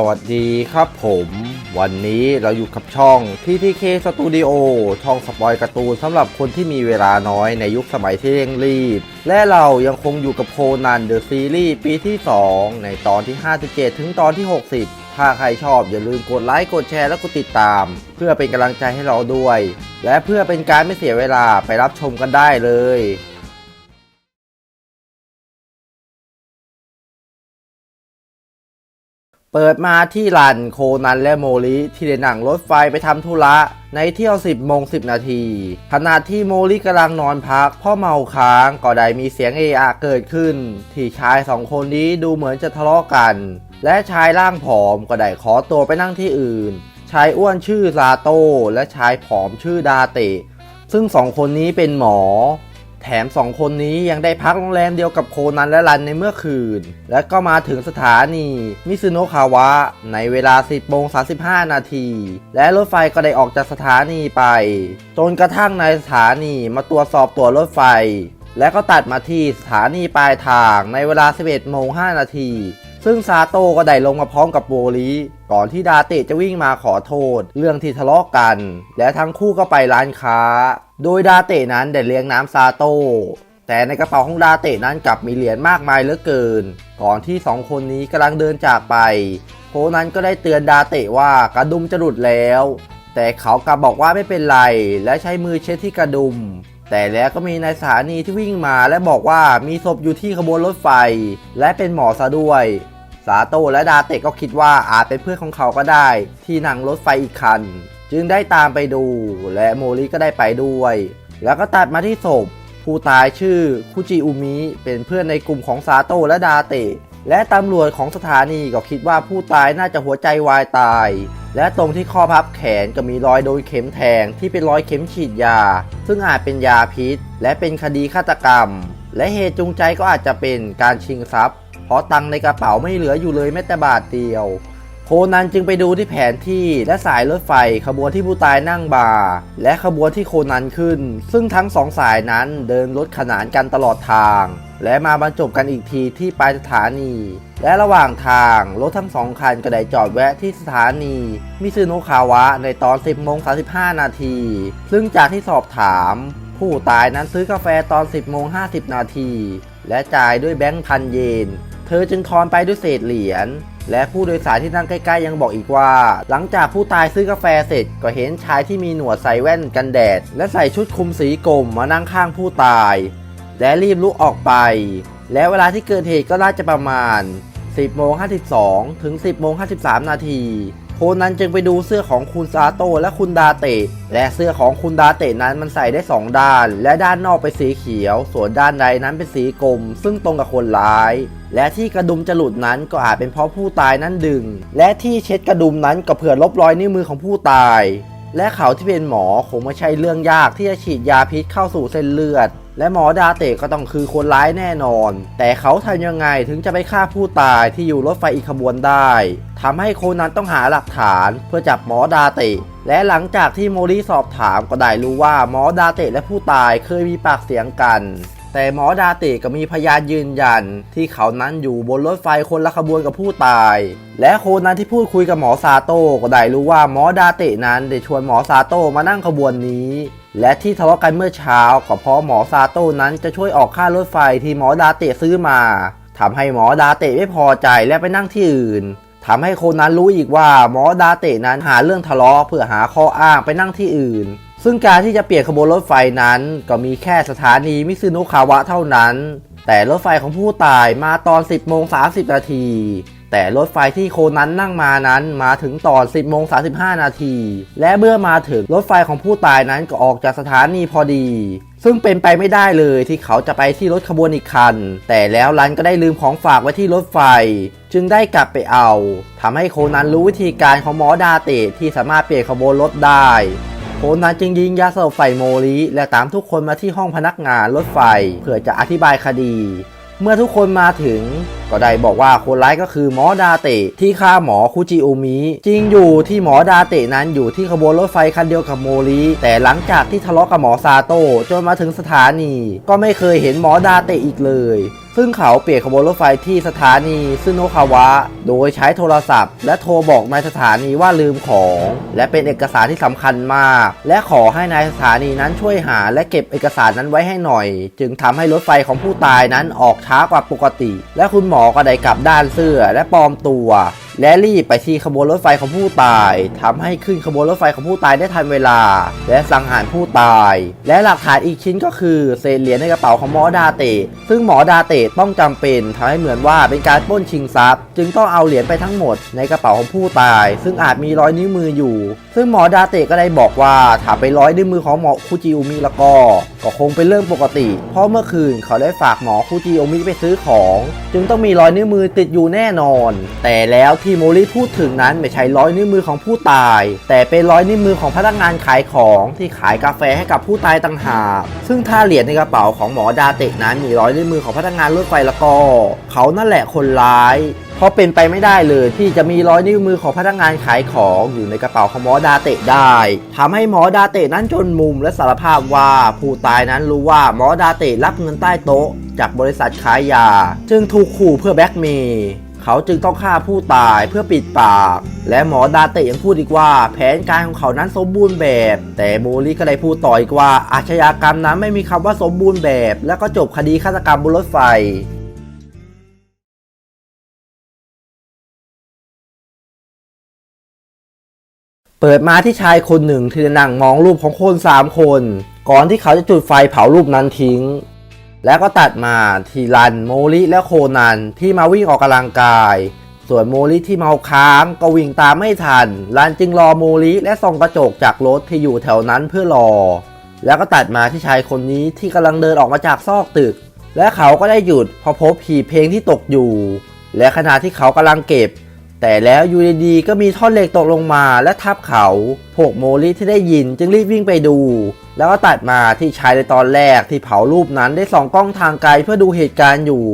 สวัสดีครับผม วันนี้เราอยู่กับช่อง TTK Studio ช่องสปอยการ์ตูนสำหรับคนที่มีเวลาน้อยในยุคสมัยที่เร่งรีบ และเรายังคงอยู่กับโคนันเดอะซีรีส์ปีที่ 2 ในตอนที่ 57 ถึงตอนที่ 60 ถ้าใครชอบอย่าลืมกดไลค์กดแชร์และกดติดตาม เพื่อเป็นกำลังใจให้เราด้วย และเพื่อเป็นการไม่เสียเวลาไปรับชมกันได้เลย เปิดมาที่รันโคนันและโมลิที่ได้นั่งรถไฟไปทำธุระในเที่ยว 10โมง10 นาที ขณะที่โมลิกำลังนอนพักพ่อเมาค้างก็ได้มีเสียงเออะเกิดขึ้น ที่ชายสองคนนี้ดูเหมือนจะทะเลาะกัน และชายร่างผอมก็ได้ขอตัวไปนั่งที่อื่น ชายอ้วนชื่อซาโต้และชายผอมชื่อดาเตะซึ่งสองคนนี้เป็นหมอ แถมสองคนนี้ยังได้พักโรงแรมเดียวกับโคนันและรันในเมื่อคืน และก็มาถึงสถานีมิซุโนะคาวะ ในเวลา 10โมง35 นาที และรถไฟก็ได้ออกจากสถานีไป จนกระทั่งในสถานีมาตรวจสอบตัวรถไฟ และก็ตัดมาที่สถานีปลายทางในเวลา 11โมง5นาที ซึ่งซาโตะก็ได้ลงมาพร้อมกับโบริก่อนที่ดาเตะจะวิ่งมาขอโทษ เรื่องที่ทะเลาะกัน และทั้งคู่ก็ไปร้านค้า โดยดาเตะนั้นได้เลี้ยงน้ำซาโตะแต่ในกระเป๋าของดาเตะนั้นกลับมีเหรียญมากมายเหลือเกิน ก่อนที่สองคนนี้กำลังเดินจากไป โคนั้นก็ได้เตือนดาเตะว่ากระดุมจะหลุดแล้ว แต่เขากลับบอกว่าไม่เป็นไร และใช้มือเช็ดที่กระดุม แต่แล้วก็มีนายสถานีที่วิ่งมาและบอกว่ามีศพอยู่ที่ขบวนรถไฟ และเป็นหมอซะด้วย ซาโตะและดาเตะก็คิดว่าอาจเป็นเพื่อนของเขาก็ได้ ที่นั่งรถไฟอีกคัน จึงได้ตามไปดู และโมริก็ได้ไปด้วย แล้วก็ตัดมาที่ศพ ผู้ตายชื่อคุจิอุมิเป็นเพื่อนในกลุ่มของซาโตะและดาเตะและตำรวจของสถานีก็คิดว่าผู้ตายน่าจะหัวใจวายตาย และตรงที่ข้อพับแขนก็มีรอยโดนเข็มแทงที่เป็นรอยเข็มฉีดยา ซึ่งอาจเป็นยาพิษ และเป็นคดีฆาตกรรม และเหตุจูงใจก็อาจจะเป็นการชิงทรัพย์ เพราะตังในกระเป๋าไม่เหลืออยู่เลยแม้แต่บาทเดียว โคนันจึงไปดูที่แผนที่และสายรถไฟขบวนที่ผู้ตายนั่งบาร์และขบวนที่โคนันขึ้น ซึ่งทั้งสองสายนั้นเดินรถขนานกันตลอดทาง และมาบรรจบกันอีกทีที่ปลายสถานี และระหว่างทางรถทั้งสองคันก็ได้จอดแวะที่สถานี มิซึโนะคาวะในตอน 10โมง35 นาที ซึ่งจากที่สอบถามผู้ตายนั้นซื้อกาแฟตอน 10โมง50 นาที และจ่ายด้วยแบงค์พันเยน เธอจึงทอนไปด้วยเศษเหรียญ และผู้โดยสารที่นั่งใกล้ๆยังบอกอีกว่า หลังจากผู้ตายซื้อกาแฟเสร็จก็เห็นชายที่มีหนวดใส่แว่นกันแดด และใส่ชุดคลุมสีกรมมานั่งข้างผู้ตาย และรีบลุกออกไป และเวลาที่เกิดเหตุก็น่าจะประมาณ 10โมง52 ถึง 10โมง53 นาทีโคนันจึงไปดูเสื้อของคุณซาโตและคุณดาเตะ และเสื้อของคุณดาเตะนั้นมันใส่ได้ 2 ด้าน และด้านนอกเป็นสีเขียว ส่วนด้านในนั้นเป็นสีกรมซึ่งตรงกับคนร้าย และที่กระดุมจะหลุดนั้นก็อาจเป็นเพราะผู้ตายนั้นดึง และที่เช็ดกระดุมนั้นก็เผื่อลบรอยนิ้วมือของผู้ตาย และเขาที่เป็นหมอคงไม่ใช่เรื่องยากที่จะฉีดยาพิษเข้าสู่เส้นเลือด และหมอดาเตะก็ต้องคือคนร้ายแน่นอน แต่เขาทำยังไงถึงจะไปฆ่าผู้ตายที่อยู่รถไฟอีกขบวนได้ทำให้โคนันต้องหาหลักฐานเพื่อจับหมอดาเตะและหลังจากที่โมริสอบถามก็ได้รู้ว่าหมอดาเตะและผู้ตายเคยมีปากเสียงกัน แต่หมอดาเตะก็มีพยานยืนยัน ที่เขานั้นอยู่บนรถไฟคนละขบวนกับผู้ตาย และคนนั้นที่พูดคุยกับหมอซาโต้ก็ได้รู้ว่าหมอดาเตะนั้นได้ชวนหมอซาโต้มานั่งขบวนนี้ และที่ทะเลาะกันเมื่อเช้าก็เพราะหมอซาโต้นั้นจะช่วยออกค่ารถไฟที่หมอดาเตะซื้อมาทำให้หมอดาเตะไม่พอใจและไปนั่งที่อื่นทำให้คนนั้นรู้อีกว่าหมอดาเตะนั้นหาเรื่องทะเลาะเพื่อหาข้ออ้างไปนั่งที่อื่น ซึ่งการที่จะเปลี่ยนขบวนรถไฟนั้น ก็มีแค่สถานีมิซึโนะคาวะเท่านั้น แต่รถไฟของผู้ตายมาตอน 10โมง30 นาที แต่รถไฟที่โคนั้นนั่งมานั้นมาถึงตอน 10โมง35 นาที และเมื่อมาถึงรถไฟของผู้ตายนั้นก็ออกจากสถานีพอดี ซึ่งเป็นไปไม่ได้เลยที่เขาจะไปที่รถขบวนอีกคัน แต่แล้วรันก็ได้ลืมของฝากไว้ที่รถไฟ จึงได้กลับไปเอาทำให้โคนั้นรู้วิธีการของหมอดาเตะที่สามารถเปลี่ยนขบวนรถได้ โคนันจึงยิงยาสลบใส่โมริและตามทุกคนมาที่ห้องพนักงานรถไฟ เพื่อจะอธิบายคดี เมื่อทุกคนมาถึง ก็ได้บอกว่าคนร้ายก็คือหมอดาเตะที่ฆ่าหมอคุจิโอมิจริงอยู่ที่หมอดาเตะนั้นอยู่ที่ขบวนรถไฟคันเดียวกับโมริแต่หลังจากที่ทะเลาะกับหมอซาโต้จนมาถึงสถานี ก็ไม่เคยเห็นหมอดาเตะอีกเลย ซึ่งเขาเปลี่ยนขบวนรถไฟที่สถานีซึโนคาวะ โดยใช้โทรศัพท์ และโทรบอกนายสถานีว่าลืมของ และเป็นเอกสารที่สำคัญมาก และขอให้นายสถานีนั้นช่วยหา และเก็บเอกสารนั้นไว้ให้หน่อย จึงทำให้รถไฟของผู้ตายนั้นออกช้ากว่าปกติ และคุณหมอก็ได้กลับด้านเสื้อและปลอมตัว และรีบไปที่ขบวนรถไฟของผู้ตายทำให้ขึ้นขบวนรถไฟของผู้ตายได้ทันเวลา และสังหารผู้ตาย และหลักฐานอีกชิ้นก็คือเศษเหรียญในกระเป๋าของหมอดาเตะซึ่งหมอดาเตะต้องจำเป็นทำให้เหมือนว่าเป็นการปล้นชิงทรัพย์ จึงต้องเอาเหรียญไปทั้งหมดในกระเป๋าของผู้ตาย ซึ่งอาจมีรอยนิ้วมืออยู่ ซึ่งหมอดาเตะก็ได้บอกว่าถ้าไปร้อยนิ้วมือของหมอคูจิอุมิแล้วก็ ก็คงเป็นเรื่องปกติ เพราะเมื่อคืนเขาได้ฝากหมอคูจิอุมิไปซื้อของ จึงต้องมีรอยนิ้วมือติดอยู่แน่นอน แต่แล้วที่โมริพูดถึงนั้นไม่ใช่รอยนิ้วมือของผู้ตาย แต่เป็นรอยนิ้วมือของพนักงานขายของที่ขายกาแฟให้กับผู้ตายต่างหากซึ่งถ้าเหรียญในกระเป๋าของหมอดาเตะนั้นมีรอยนิ้วมือของพนักงานรถไฟแล้วก็เขานั่นแหละคนร้ายเพราะเป็นไปไม่ได้เลยที่จะมีรอยนิ้วมือของพนักงานขายของอยู่ในกระเป๋าของหมอดาเตะได้ทำให้หมอดาเตะนั้นจนมุมและสารภาพว่าผู้ตายนั้นรู้ว่าหมอดาเตะรับเงินใต้โต๊ะ จากบริษัทขายยา จึงถูกขู่เพื่อแบ็กเมย์ เขาจึงต้องฆ่าผู้ตายเพื่อปิดปาก และหมอดาเตะยังพูดอีกว่า แผนการของเขานั้นสมบูรณ์แบบ แต่โมริก็ได้พูดต่ออีกว่าอาชญากรรมนั้นไม่มีคำว่าสมบูรณ์แบบ แล้วก็จบคดีฆาตกรรมบนรถไฟเปิดมาที่ชายคนหนึ่งที่นั่งมองรูปของคนสามคน ก่อนที่เขาจะจุดไฟเผารูปนั้นทิ้ง แล้วก็ตัดมาที่รันโมริและโคนันที่มาวิ่งออกกำลังกาย ส่วนโมริที่เมาค้างก็วิ่งตามไม่ทันรันจึงรอโมริและส่องกระจกจากรถที่อยู่แถวนั้นเพื่อรอ แล้วก็ตัดมาที่ชายคนนี้ที่กำลังเดินออกมาจากซอกตึก และเขาก็ได้หยุดพอพบหีเพลงที่ตกอยู่ และขณะที่เขากำลังเก็บ แต่แล้วอยู่ดีๆก็มีท่อนเหล็กตกลงมาและทับเขาพวกโมลิที่ได้ยินจึงรีบวิ่งไปดู แล้วก็ตัดมาที่ชายในตอนแรกที่เผารูปนั้นได้ส่องกล้องทางไกลเพื่อดูเหตุการณ์อยู่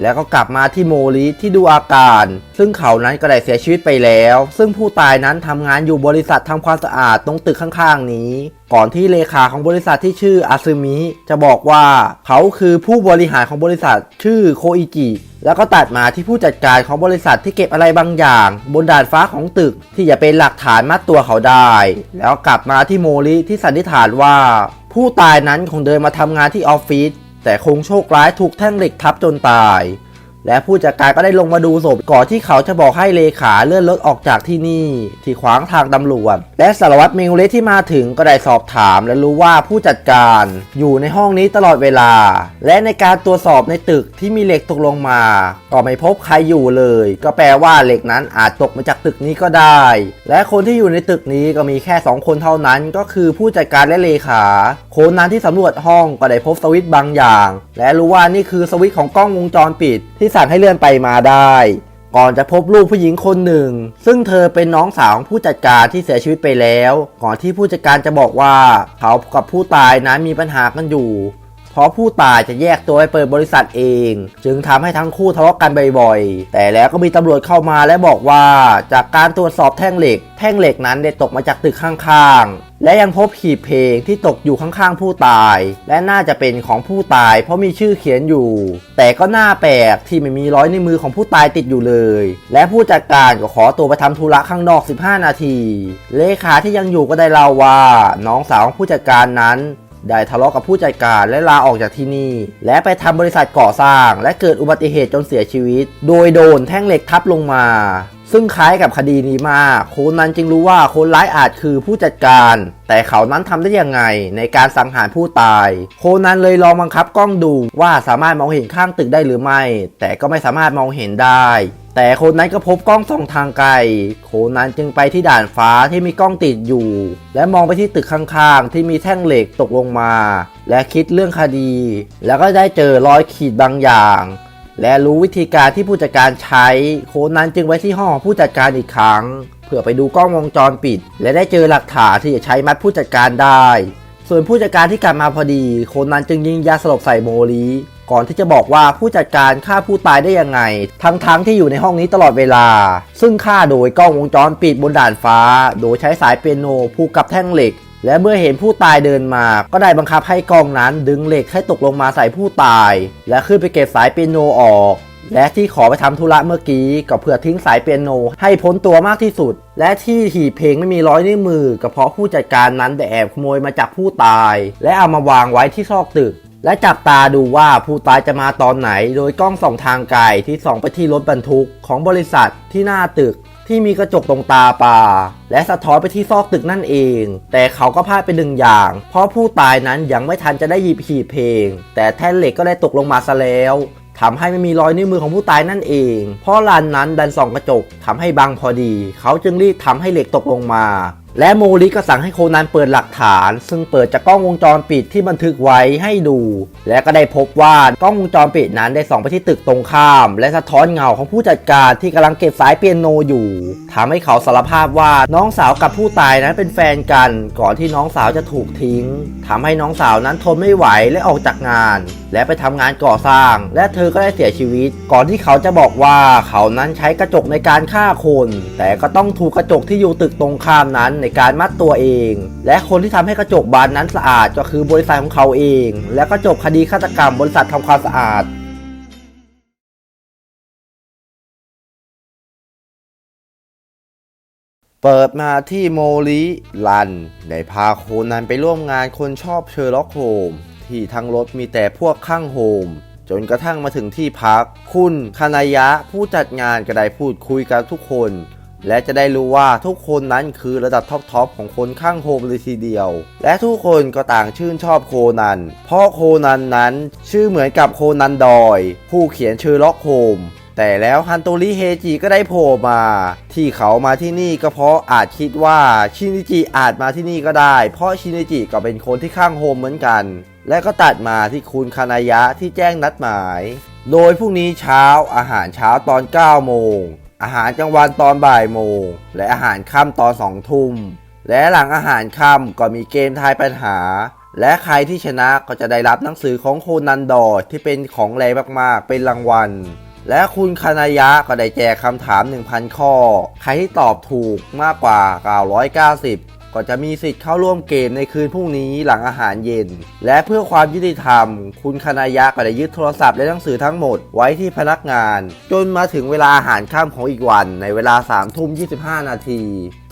แล้วก็กลับมาที่โมลิที่ดูอาการ ซึ่งเขานั้นก็ได้เสียชีวิตไปแล้ว ซึ่งผู้ตายนั้นทำงานอยู่บริษัททำความสะอาดตรงตึกข้างๆนี้ ก่อนที่เลขาของบริษัทที่ชื่ออาซึมิจะบอกว่าเขาคือผู้บริหารของบริษัทชื่อโคอิจิ แล้วก็ตัดมาที่ผู้จัดการของบริษัทที่เก็บอะไรบางอย่าง บนดาดฟ้าของตึกที่จะเป็นหลักฐานมัดตัวเขาได้ แล้วกลับมาที่โมริที่สันนิษฐานว่า ผู้ตายนั้นคงเดินมาทำงานที่ออฟฟิศ แต่คงโชคร้ายถูกแท่งเหล็กทับจนตาย และผู้จัดการก็ได้ลงมาดูศพก่อนที่เขาจะบอกให้เลขาเลื่อนรถออกจากที่นี่ ที่ขวางทางตำรวจ และสารวัตรเมงเลสที่มาถึงก็ได้สอบถาม และรู้ว่าผู้จัดการอยู่ในห้องนี้ตลอดเวลา และในการตรวจสอบในตึกที่มีเหล็กตกลงมา ก็ไม่พบใครอยู่เลย ก็แปลว่าเหล็กนั้นอาจตกมาจากตึกนี้ก็ได้ และคนที่อยู่ในตึกนี้ก็มีแค่สองคนเท่านั้น ก็คือผู้จัดการและเลขาคนนั้นที่สำรวจห้องก็ได้พบสวิตช์บางอย่าง และรู้ว่านี่คือสวิตช์ของกล้องวงจรปิดที่สั่งให้เลื่อนไปมาได้ ก่อนจะพบรูปผู้หญิงคนหนึ่ง ซึ่งเธอเป็นน้องสาวของผู้จัดการที่เสียชีวิตไปแล้ว ก่อนที่ผู้จัดการจะบอกว่า เขากับผู้ตายนั้นมีปัญหากันอยู่ เพราะผู้ตายจะแยกตัวไปเปิดบริษัทเอง จึงทำให้ทั้งคู่ทะเลาะกันบ่อยๆ แต่แล้วก็มีตำรวจเข้ามาและบอกว่า จากการตรวจสอบแท่งเหล็ก แท่งเหล็กนั้นได้ตกมาจากตึกข้างๆ และยังพบหีบเพลงที่ตกอยู่ข้างๆ ผู้ตาย และน่าจะเป็นของผู้ตาย เพราะมีชื่อเขียนอยู่ แต่ก็น่าแปลกที่ไม่มีร้อยในมือของผู้ตายติดอยู่เลย และผู้จัดการก็ขอตัวไปทำธุระข้างนอก 15 นาที เลขาที่ยังอยู่ก็ได้เล่าว่า น้องสาวของผู้จัดการนั้น ได้ทะเลาะกับผู้จัดการและลาออกจากที่นี่ และไปทำบริษัทก่อสร้าง และเกิดอุบัติเหตุจนเสียชีวิต โดยโดนแท่งเหล็กทับลงมา ซึ่งคล้ายกับคดีนี้มากโคนนั้นจึงรู้ว่าคนร้ายอาจคือผู้จัดการ แต่เขานั้นทำได้ยังไงในการสังหารผู้ตาย โคนันเลยลองบังคับกล้องดูว่าสามารถมองเห็นข้างตึกได้หรือไม่ แต่ก็ไม่สามารถมองเห็นได้ แต่คนนั้นก็พบกล้องส่องทางไกล โคนันจึงไปที่ด่านฟ้าที่มีกล้องติดอยู่ และมองไปที่ตึกข้างๆ ที่มีแท่งเหล็กตกลงมา และคิดเรื่องคดี แล้วก็ได้เจอรอยขีดบางอย่าง และรู้วิธีการที่ผู้จัดการใช้ โคนันจึงไปที่ห้องของผู้จัดการอีกครั้ง เพื่อไปดูกล้องวงจรปิด และได้เจอหลักฐานที่จะใช้มัดผู้จัดการได้ ส่วนผู้จัดการที่กลับมาพอดี โคนันจึงยิงยาสลบใส่โมลี ก่อนที่จะบอกว่าผู้จัดการฆ่าผู้ตายได้ยังไง ทั้งๆทที่อยู่ในห้องนี้ตลอดเวลา ซึ่งฆ่าโดยกล้องวงจรปิดบนด่านฟ้า โดยใช้สายเปียโนผูกกับแท่งเหล็ก และเมื่อเห็นผู้ตายเดินมา ก็ได้บังคับให้กล้องนั้นดึงเหล็กให้ตกลงมาใส่ผู้ตาย และขึ้นไปเก็บสายเปียโนออก และที่ขอไปทำธุระเมื่อกี้ก็เพื่อทิ้งสายเปียโนให้พ้นตัวมากที่สุด และที่หีบเพลงไม่มีร้อยนิ้วมือก็เพราะผู้จัดการนั้นได้แอบขโมยมาจากผู้ตาย และเอามาวางไว้ที่ซอกตึก และจับตาดูว่าผู้ตายจะมาตอนไหน โดยกล้องส่องทางไกลที่ส่องไปที่รถบรรทุกของบริษัทที่หน้าตึกที่มีกระจกตรงตาปลาและสะท้อนไปที่ซอกตึกนั่นเอง แต่เขาก็พลาดไปหนึ่งอย่าง เพราะผู้ตายนั้นยังไม่ทันจะได้หยิบหีบเพลง แต่แท่นเหล็กก็ได้ตกลงมาซะแล้วทำให้ไม่มีรอยนิ้วมือของผู้ตายนั่นเอง เพราะลานนั้นดันส่องกระจกทำให้บังพอดี เขาจึงรีบทำให้เหล็กตกลงมา และโมริก็สั่งให้โคนันเปิดหลักฐาน ซึ่งเปิดจากกล้องวงจรปิดที่บันทึกไว้ให้ดู และก็ได้พบว่ากล้องวงจรปิดนั้นได้ส่องไปที่ตึกตรงข้าม และสะท้อนเงาของผู้จัดการที่กำลังเก็บสายเปียโนอยู่ทำให้เขาสารภาพว่าน้องสาวกับผู้ตายนั้นเป็นแฟนกัน ก่อนที่น้องสาวจะถูกทิ้งทำให้น้องสาวนั้นทนไม่ไหวและออกจากงาน และไปทำงานก่อสร้าง และเธอก็ได้เสียชีวิต ก่อนที่เขาจะบอกว่าเขานั้นใช้กระจกในการฆ่าคน แต่ก็ต้องถูกกระจกที่อยู่ตึกตรงข้ามนั้นในการมัดตัวเอง และคนที่ทำให้กระจกบานนั้นสะอาดก็คือบริษัทของเขาเอง และก็จบคดีฆาตกรรมบริษัททำความสะอาดเปิดมาที่โมลิลันได้พาโคนันไปร่วมงานคนชอบเชอร์ล็อกโฮมที่ทั้งรถมีแต่พวกข้างโฮม จนกระทั่งมาถึงที่พัก คุณคานายะผู้จัดงานก็ได้พูดคุยกับทุกคน และจะได้รู้ว่าทุกคนนั้นคือระดับท็อปๆของคนข้างโฮมเลยทีเดียว และทุกคนก็ต่างชื่นชอบโคนัน เพราะโคนันนั้น ชื่อเหมือนกับโคนันดอย ผู้เขียนเชอร์ล็อกโฮมแต่แล้วฮันโตริเฮจิก็ได้โผล่มา ที่เขามาที่นี่ก็เพราะอาจคิดว่าชินิจิอาจมาที่นี่ก็ได้ เพราะชินิจิก็เป็นคนที่ข้างโฮมเหมือนกัน และก็ตัดมาที่คุณคานายะที่แจ้งนัดหมาย โดยพรุ่งนี้เช้าอาหารเช้าตอน 9 โมง อาหารกลางวันตอนบ่ายโมง และอาหารค่ำตอนสองทุ่ม และหลังอาหารค่ำก็มีเกมทายปัญหา และใครที่ชนะก็จะได้รับหนังสือของโคนันดอที่เป็นของแรงมากๆ เป็นรางวัล และคุณคานายะก็ได้แจกคำถาม 1,000 ข้อ ใครที่ตอบถูกมากกว่า 990 ก็จะมีสิทธิ์เข้าร่วมเกมในคืนพรุ่งนี้หลังอาหารเย็น และเพื่อความยุติธรรม คุณคานายะก็ได้ยึดโทรศัพท์และหนังสือทั้งหมดไว้ที่พนักงาน จนมาถึงเวลาอาหารค่ำของอีกวันในเวลา3ทุ่ม25นาที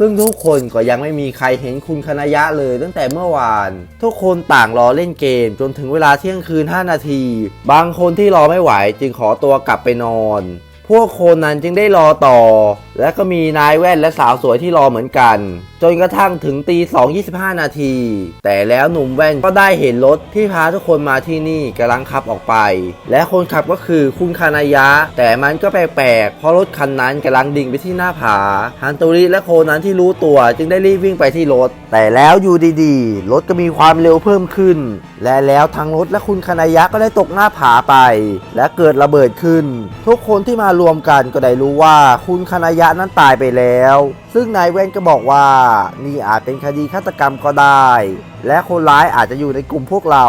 ซึ่งทุกคนก็ยังไม่มีใครเห็นคุณคานายะเลยตั้งแต่เมื่อวาน ทุกคนต่างรอเล่นเกม จนถึงเวลาเที่ยงคืน 5 นาที บางคนที่รอไม่ไหวจึงขอตัวกลับไปนอน พวกโคนันจึงได้รอต่อและก็มีนายแว่นและสาวสวยที่รอเหมือนกัน จนกระทั่งถึงตี2 25 นาที แต่แล้วหนุ่มแว่นก็ได้เห็นรถที่พาทุกคนมาที่นี่กำลังขับออกไป และคนขับก็คือคุณคานายะ แต่มันก็แปลกๆ เพราะรถคันนั้นกำลังดิ่งไปที่หน้าผาฮันโตริและโคนั้นที่รู้ตัวจึงได้รีบวิ่งไปที่รถ แต่แล้วอยู่ดีๆ รถก็มีความเร็วเพิ่มขึ้น และแล้วทั้งรถและคุณคานายะก็ได้ตกหน้าผาไป และเกิดระเบิดขึ้น ทุกคนที่มารวมกันก็ได้รู้ว่าคุณคานายะนั้นตายไปแล้ว ซึ่งนายแว่นก็บอกว่านี่อาจเป็นคดีฆาตกรรมก็ได้ และคนร้ายอาจจะอยู่ในกลุ่มพวกเรา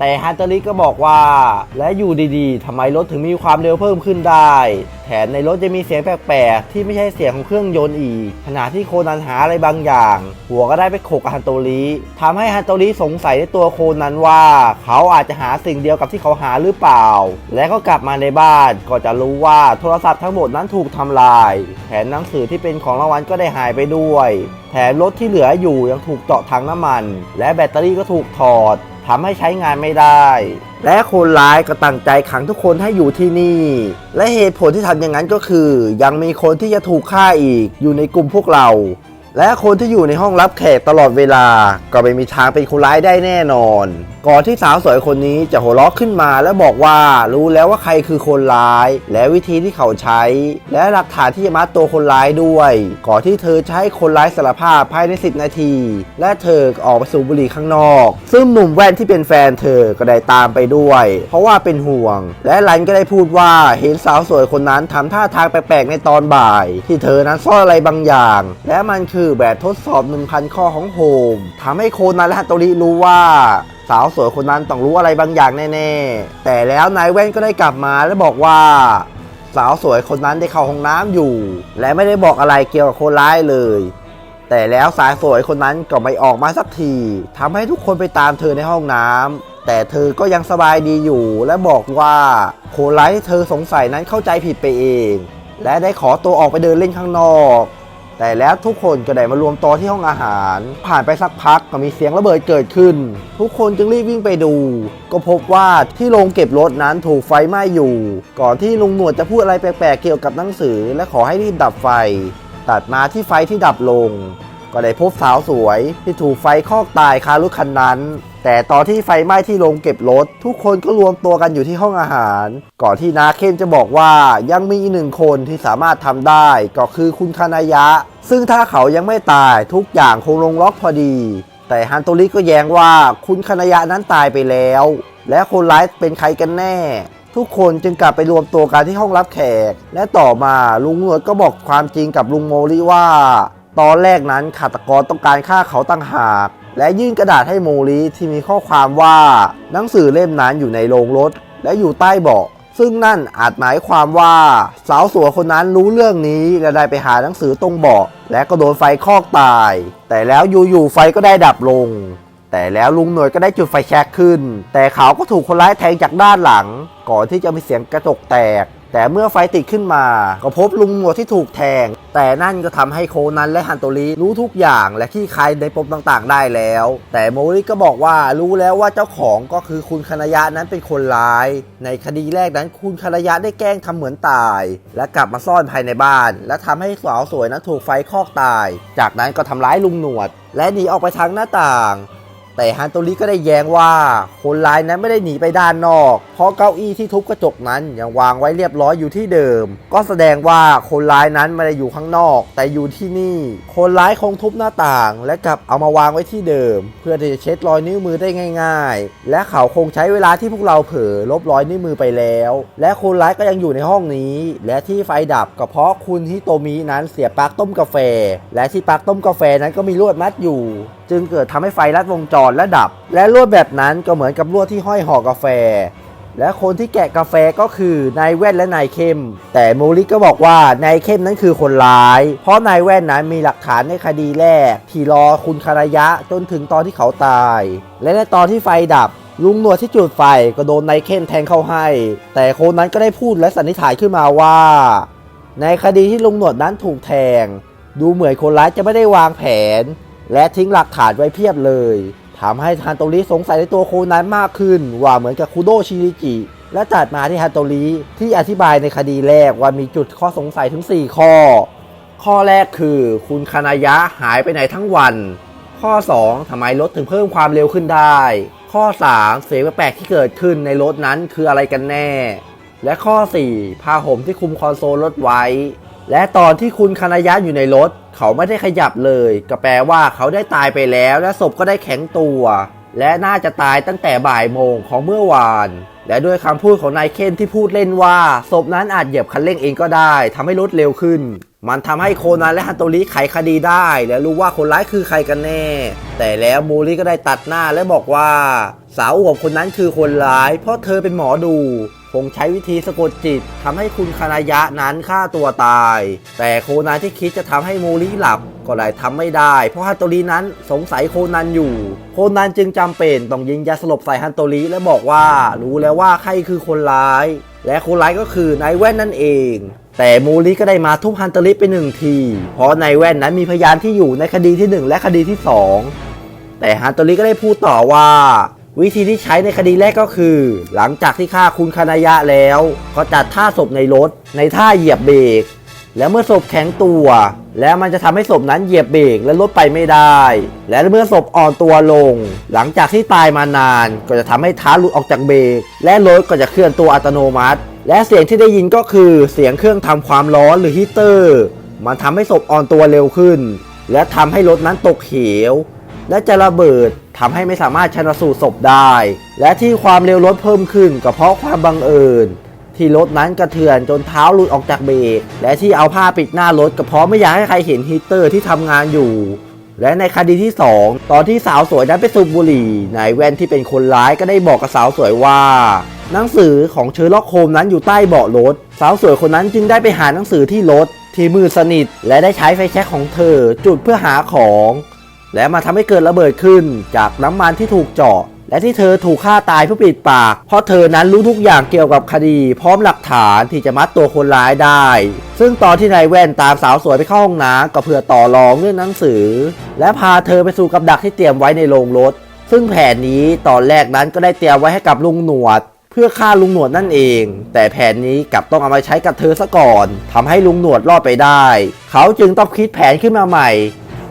แต่ฮันเตอริก็บอกว่า และอยู่ดีๆทำไมรถถึงมีความเร็วเพิ่มขึ้นได้ แถมในรถจะมีเสียงแปลกๆ ที่ไม่ใช่เสียงของเครื่องยนต์อีก ขณะที่โคนันหาอะไรบางอย่าง หัวก็ได้ไปโขกกับฮันโตริทำให้ฮันโตริสงสัยในตัวโคนันว่า เขาอาจจะหาสิ่งเดียวกับที่เขาหาหรือเปล่า และก็กลับมาในบ้านก็จะรู้ว่าโทรศัพท์ทั้งหมดนั้นถูกทำลาย แถมหนังสือที่เป็นของรางวัลก็ได้หายไปด้วย ถมรถที่เหลืออยู่ยังถูกเจาะถังน้ำมัน และแบตเตอรี่ก็ถูกถอดทำให้ใช้งานไม่ได้ และคนร้ายก็ตั้งใจขังทุกคนให้อยู่ที่นี่ และเหตุผลที่ทำอย่างนั้นก็คือ ยังมีคนที่จะถูกฆ่าอีกอยู่ในกลุ่มพวกเรา และคนที่อยู่ในห้องรับแขกตลอดเวลา ก็ไม่มีทางเป็นคนร้ายได้แน่นอน ก่อนที่สาวสวยคนนี้จะหัวเราะขึ้นมาแล้วบอกว่ารู้แล้วว่าใครคือคนร้าย และวิธีที่เขาใช้ และหลักฐานที่จะมัดตัวคนร้ายด้วย ก่อนที่เธอจะใช้คนร้ายสารภาพภายใน 10 นาที และเธอออกไปสูบบุหรี่ข้างนอก ซึ่งหนุ่มแว่นที่เป็นแฟนเธอก็ได้ตามไปด้วย เพราะว่าเป็นห่วง และลันก็ได้พูดว่าเห็นสาวสวยคนนั้นทำท่าทางแปลกๆในตอนบ่าย ที่เธอนั้นซ่อนอะไรบางอย่าง และมันคือแบบทดสอบ 1,000 ข้อของโฮมทำให้โคนันและฮัตโตริรู้ว่า สาวสวยคนนั้นต้องรู้อะไรบางอย่างแน่ๆ แต่แล้วนายแว่นก็ได้กลับมาและบอกว่า สาวสวยคนนั้นได้เข้าห้องน้ำอยู่ และไม่ได้บอกอะไรเกี่ยวกับคนร้ายเลย แต่แล้วสายสวยคนนั้นก็ไม่ออกมาสักทีทำให้ทุกคนไปตามเธอในห้องน้ำแต่เธอก็ยังสบายดีอยู่ และบอกว่าโคไลท์เธอสงสัยนั้นเข้าใจผิดไปเอง และได้ขอตัวออกไปเดินเล่นข้างนอก แต่แล้วทุกคนก็ได้มารวมตัวที่ห้องอาหาร ผ่านไปสักพักก็มีเสียงระเบิดเกิดขึ้น ทุกคนจึงรีบวิ่งไปดู ก็พบว่าที่โรงเก็บรถนั้นถูกไฟไหม้อยู่ ก่อนที่ลุงหนวดจะพูดอะไรแปลกๆเกี่ยวกับหนังสือ และขอให้รีบดับไฟ ตัดมาที่ไฟที่ดับลง ก็ได้พบสาวสวยที่ถูกไฟคอกตายคารถคันนั้น แต่ตอนที่ไฟไหม้ที่โรงเก็บรถ ทุกคนก็รวมตัวกันอยู่ที่ห้องอาหาร ก่อนที่นาเคนจะบอกว่ายังมีอีกหนึ่งคนที่สามารถทำได้ก็คือคุณคานายะ ซึ่งถ้าเขายังไม่ตายทุกอย่างคงลงล็อกพอดี แต่ฮันโตริก็แย้งว่าคุณคานายะนั้นตายไปแล้ว และคนร้ายเป็นใครกันแน่ทุกคนจึงกลับไปรวมตัวกันที่ห้องรับแขก และต่อมาลุงหนวดก็บอกความจริงกับลุงโมริว่า ตอนแรกนั้นฆาตกรต้องการฆ่าเขาตั้งหาก และยื่นกระดาษให้โมริที่มีข้อความว่า หนังสือเล่มนั้นอยู่ในโรงรถ และอยู่ใต้เบาะซึ่งนั่นอาจหมายความว่าสาวสวยคนนั้นรู้เรื่องนี้และได้ไปหาหนังสือตรงเบาะและก็โดนไฟคอกตาย แต่แล้วอยู่ๆไฟก็ได้ดับลง แต่แล้วลุงหน่วยก็ได้จุดไฟแช็กขึ้น แต่เขาก็ถูกคนร้ายแทงจากด้านหลัง ก่อนที่จะมีเสียงกระจกแตก แต่เมื่อไฟติดขึ้นมา ก็พบลุงหนวดที่ถูกแทง แต่นั่นก็ทำให้โคนันและฮันโตริรู้ทุกอย่างและขี้คายในปมต่างๆ ได้แล้ว แต่โมริก็บอกว่ารู้แล้วว่าเจ้าของก็คือคุณคณยะนั้นเป็นคนร้าย ในคดีแรกนั้นคุณคณยะได้แกล้งทำเหมือนตาย และกลับมาซ่อนภายในบ้าน และทำให้สาวสวยนั้นถูกไฟคอกตาย จากนั้นก็ทำร้ายลุงหนวด และหนีออกไปทางหน้าต่าง แต่ฮันโตริก็ได้แย้งว่า คนร้ายนั้นไม่ได้หนีไปด้านนอก เพราะเก้าอี้ที่ทุบกระจกนั้นยังวางไว้เรียบร้อยอยู่ที่เดิม ก็แสดงว่าคนร้ายนั้นไม่ได้อยู่ข้างนอก แต่อยู่ที่นี่ คนร้ายคงทุบหน้าต่าง และกลับเอามาวางไว้ที่เดิม เพื่อที่จะเช็ดรอยนิ้วมือได้ง่าย ๆ และเขาคงใช้เวลาที่พวกเราเผลอลบรอยนิ้วมือไปแล้ว และคนร้ายก็ยังอยู่ในห้องนี้ และที่ไฟดับก็เพราะคุณฮิโตมินั้นเสียปลั๊กต้มกาแฟ และที่ปลั๊กต้มกาแฟนั้นก็มีลวดมัดอยู่ จึงเกิดทำให้ไฟลัดวงจรและดับ และลวดแบบนั้นก็เหมือนกับลวดที่ห้อยห่อกาแฟ และคนที่แกะกาแฟก็คือนายแว่นและนายเข้ม แต่โมริก็บอกว่านายเข้มนั้นคือคนร้าย เพราะนายแว่นนั้นมีหลักฐานในคดีแรก ที่รอคุณคารยะจนถึงตอนที่เขาตาย และในตอนที่ไฟดับลุงหนวดที่จุดไฟก็โดนนายเข้มแทงเข้าให้ แต่คนนั้นก็ได้พูดและสันนิษฐานขึ้นมาว่า ในคดีที่ลุงหนวดนั้นถูกแทง ดูเหมือนคนร้ายจะไม่ได้วางแผน และทิ้งหลักฐานไว้เพียบเลยทำให้ฮันโตริสงสัยในตัวโคนันมากขึ้น ว่าเหมือนกับคุโดชิริจิและจัดมาที่ฮันโตริที่อธิบายในคดีแรกว่ามีจุดข้อสงสัยถึง 4 ข้อ ข้อแรกคือคุณคานายะหายไปไหนทั้งวัน ข้อ 2ทำไมรถถึงเพิ่มความเร็วขึ้นได้ ข้อ 3 เสียงแปลกๆที่เกิดขึ้นในรถนั้นคืออะไรกันแน่ และข้อ 4 ผ้าห่มที่คุมคอนโซลรถไว้ และตอนที่คุณคานายะอยู่ในรถ เขาไม่ได้ขยับเลย ก็แปลว่าเขาได้ตายไปแล้ว และศพก็ได้แข็งตัว และน่าจะตายตั้งแต่บ่ายโมงของเมื่อวาน และด้วยคำพูดของนายเคนที่พูดเล่นว่าศพนั้นอาจเหยียบคันเร่งเองก็ได้ทำให้รถเร็วขึ้น มันทำให้โคนันและฮันโตริไขคดีได้ และรู้ว่าคนร้ายคือใครกันแน่ แต่แล้วโมริก็ได้ตัดหน้าและบอกว่า สาวอวบคนนั้นคือคนร้าย เพราะเธอเป็นหมอดู งใช้วิธีสะกดจิตทำให้คุณคานายะนั้นฆ่าตัวตาย แต่โคนันที่คิดจะทำให้โมริหลับก็ได้ทำไม่ได้ เพราะฮันโตรินั้นสงสัยโคนันอยู่ โคนันจึงจำเป็นต้องยิงยาสลบใส่ฮันโตริและบอกว่ารู้แล้วว่าใครคือคนร้าย และคนร้ายก็คือนายแว่นนั่นเองแต่มูริก็ได้มาทุบฮันโตริไปหนึ่งที เพราะนายแว่นนั้นมีพยานที่อยู่ในคดีที่หนึ่งและคดีที่สองแต่ฮันโตริก็ได้พูดต่อว่า วิธีที่ใช้ในคดีแรกก็คือ หลังจากที่ฆ่าคุณคานายะแล้ว ก็จัดท่าศพในรถ ในท่าเหยียบเบรกแล้วเมื่อศพแข็งตัว แล้วมันจะทำให้ศพนั้นเหยียบเบรกและรถไปไม่ได้ และเมื่อศพอ่อนตัวลง หลังจากที่ตายมานาน ก็จะทำให้ท้าหลุดออกจากเบรกและรถก็จะเคลื่อนตัวอัตโนมัติ และเสียงที่ได้ยินก็คือเสียงเครื่องทำความร้อนหรือฮีเตอร์ มันทำให้ศพอ่อนตัวเร็วขึ้น และทำให้รถนั้นตกเหว และจะระเบิดทำให้ไม่สามารถชนสูตรศพได้ และที่ความเร็วรถเพิ่มขึ้นก็เพราะความบังเอิญที่รถนั้นกระเทือนจนเท้าหลุดออกจากเบรกและที่เอาผ้าปิดหน้ารถก็เพราะไม่อยากให้ใครเห็นฮีตเตอร์ที่ทำงานอยู่ และในคดีที่ 2 ตอนที่สาวสวยนั้นไปสูบบุหรี่นายแว่นที่เป็นคนร้ายก็ได้บอกกับสาวสวยว่า หนังสือของเชอร์ล็อกโฮมนั้นอยู่ใต้เบาะรถ สาวสวยคนนั้นจึงได้ไปหาหนังสือที่รถที่มืดสนิท และได้ใช้ไฟแช็กของเธอจุดเพื่อหาของ และมาทำให้เกิดระเบิดขึ้น จากน้ำมันที่ถูกเจาะ และที่เธอถูกฆ่าตายเพื่อปิดปาก เพราะเธอนั้นรู้ทุกอย่างเกี่ยวกับคดี พร้อมหลักฐานที่จะมัดตัวคนร้ายได้ ซึ่งตอนที่นายแว่นตามสาวสวยไปเข้าห้องน้ำก็เพื่อต่อรองเรื่องหนังสือ และพาเธอไปสู่กับดักที่เตรียมไว้ในโรงรถ ซึ่งแผนนี้ตอนแรกนั้นก็ได้เตรียมไว้ให้กับลุงหนวดเพื่อฆ่าลุงหนวดนั่นเอง แต่แผนนี้กลับต้องเอามาใช้กับเธอซะก่อนทำให้ลุงหนวดรอดไปได้ เขาจึงต้องคิดแผนขึ้นมาใหม่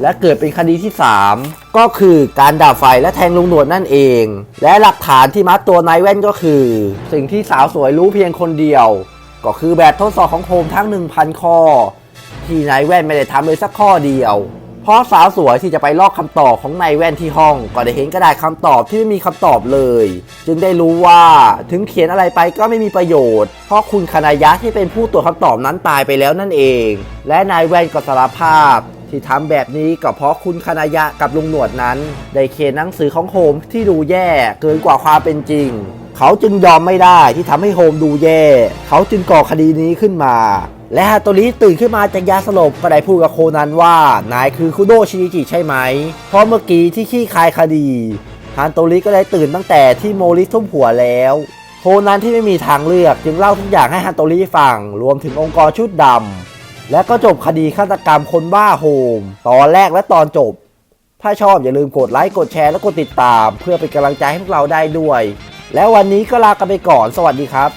และเกิดเป็นคดีที่ 3 ก็คือการดับไฟและแทงลุงหนวดนั่นเอง และหลักฐานที่มัดตัวนายแว่นก็คือ สิ่งที่สาวสวยรู้เพียงคนเดียว ก็คือแบบทดสอบของโฮมทั้ง 1,000 ข้อ ที่นายแว่นไม่ได้ทำเลยสักข้อเดียว เพราะสาวสวยที่จะไปลอกคำตอบของนายแว่นที่ห้อง ก็ได้เห็นกระดาษคำตอบที่ไม่มีคำตอบเลย จึงได้รู้ว่าถึงเขียนอะไรไปก็ไม่มีประโยชน์ เพราะคุณคณายะที่เป็นผู้ตรวจคำตอบนั้นตายไปแล้วนั่นเอง และนายแว่นก็สารภาพ ที่ทำแบบนี้ก็เพราะคุณคณายะกับลุงหนวดนั้น ได้เขียนหนังสือของโฮมที่ดูแย่เกินกว่าความเป็นจริง เขาจึงยอมไม่ได้ที่ทำให้โฮมดูแย่ เขาจึงก่อคดีนี้ขึ้นมา และฮาโตริตื่นขึ้นมาจากยาสลบก็ได้พูดกับโคนันว่านายคือคุโดชินิจิใช่ไหม เพราะเมื่อกี้ที่ขี้คายคดีฮาโตริก็ได้ตื่นตั้งแต่ที่โมริทุ่มหัวแล้วโคนันที่ไม่มีทางเลือกจึงเล่าทุกอย่างให้ฮาโตริฟัง รวมถึงองค์กรชุดดำ และก็จบคดีฆาตกรรมคนบ้าโฮม ตอนแรกและตอนจบ ถ้าชอบอย่าลืมกดไลค์กดแชร์และกดติดตาม เพื่อเป็นกำลังใจให้พวกเราได้ด้วย แล้ววันนี้ก็ลากันไปก่อนสวัสดีครับ